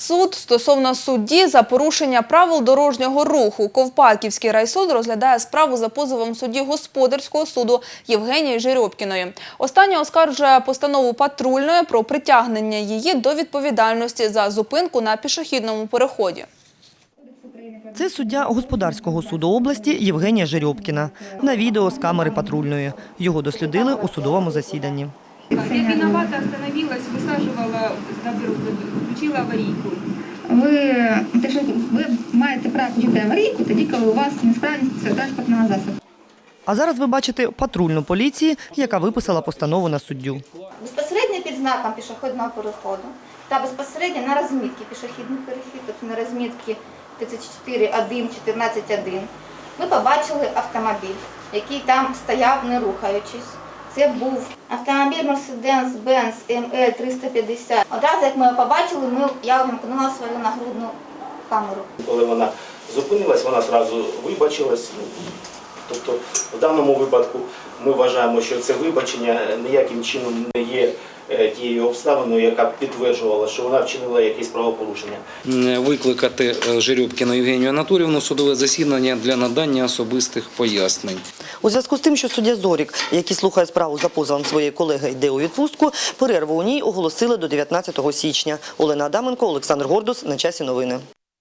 Суд стосовно судді за порушення правил дорожнього руху. Ковпаківський райсуд розглядає справу за позовом судді господарського суду Євгенії Жеребкіної. Остання оскаржує постанову патрульної про притягнення її до відповідальності за зупинку на пішохідному переході. Це суддя господарського суду області Євгенія Жеребкіна на відео з камери патрульної. Його дослідили у судовому засіданні. Я виновата, остановилась, висаджувала на включила аварійку. Ви, те, що ви маєте право включити аварійку тоді, коли у вас несправність транспортного засобу. А зараз ви бачите патрульну поліції, яка виписала постанову на суддю. безпосередньо під знаком пішохідного переходу та безпосередньо на розмітці пішохідний перехід, тобто на розмітці 34.1, 14.1, ми побачили автомобіль, який там стояв, не рухаючись. Це був автомобіль Mercedes-Benz ML350. Одразу, як ми його побачили, ми, я вимкнула свою нагрудну камеру. Коли вона зупинилась, вона одразу вибачилась. Ну, Тобто в даному випадку ми вважаємо, що це вибачення ніяким чином не є е, тією обставиною, яка підтверджувала, що вона вчинила якісь правопорушення. Викликати е, Жеребкіну Євгенію Анатоліївну судове засідання для надання особистих пояснень. У зв'язку з тим, що суддя Зорік, який слухає справу за позовом своєї колеги, йде у відпустку, перерву у ній оголосили до 19 січня. Олена Адаменко, Олександр Гордус. На часі новини.